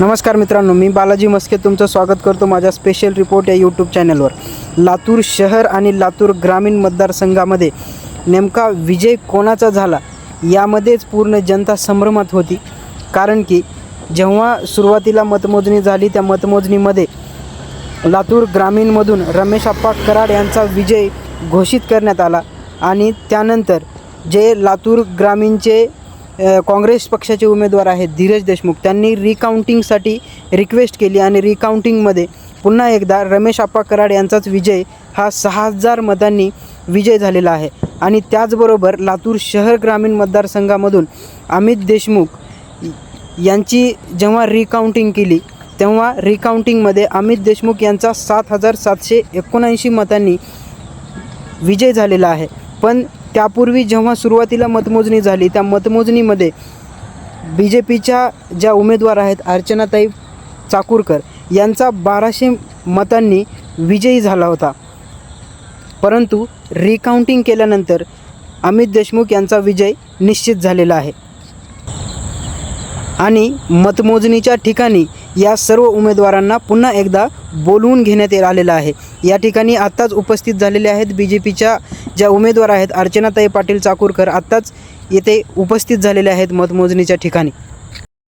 नमस्कार मित्रांनो मी बालाजी मस्के तुमचं स्वागत करतो माझ्या स्पेशल रिपोर्ट या यूट्यूब चॅनलवर लातूर शहर आणि लातूर ग्रामीण मतदारसंघामध्ये नेमका विजय कोणाचा झाला यामध्येच पूर्ण जनता संभ्रमात होती. कारण की जेव्हा सुरुवातीला मतमोजणी झाली त्या मतमोजणीमध्ये लातूर ग्रामीणमधून रमेश आप्पा कराड यांचा विजय घोषित करण्यात आला आणि त्यानंतर जे लातूर ग्रामीणचे काँग्रेस पक्षाचे उमेदवार आहेत धीरज देशमुख. त्यांनी रिकाउंटिंगसाठी रिक्वेस्ट केली आणि रिकाउंटिंगमध्ये पुन्हा एकदा रमेश आप्पा कराड यांचाच विजय हा सहा हजार मतांनी विजय झालेला आहे. आणि त्याचबरोबर लातूर शहर ग्रामीण मतदारसंघामधून अमित देशमुख यांची जेव्हा रिकाउंटिंग केली तेव्हा रिकाउंटिंगमध्ये अमित देशमुख यांचा सात हजार सातशे एकोणऐंशी मतांनी विजय झालेला आहे. पण त्यापूर्वी जेव्हा सुरुवातीला मतमोजणी झाली त्या मतमोजणीमध्ये बी जे पीच्या ज्या उमेदवार आहेत अर्चनाताई चाकूरकर यांचा बाराशे मतांनी विजयी झाला होता. परंतु रिकाउंटिंग केल्यानंतर अमित देशमुख यांचा विजय निश्चित झालेला आहे. आणि मतमोजणीच्या ठिकाणी या सर्व उमेदवारांना पुन्हा एकदा बोलवून घेण्यात आलेलं आहे. या ठिकाणी आत्ताच उपस्थित झालेले आहेत बी जे पीच्या ज्या उमेदवार आहेत अर्चनाताई पाटील चाकूरकर आत्ताच येथे उपस्थित झालेले आहेत मतमोजणीच्या ठिकाणी.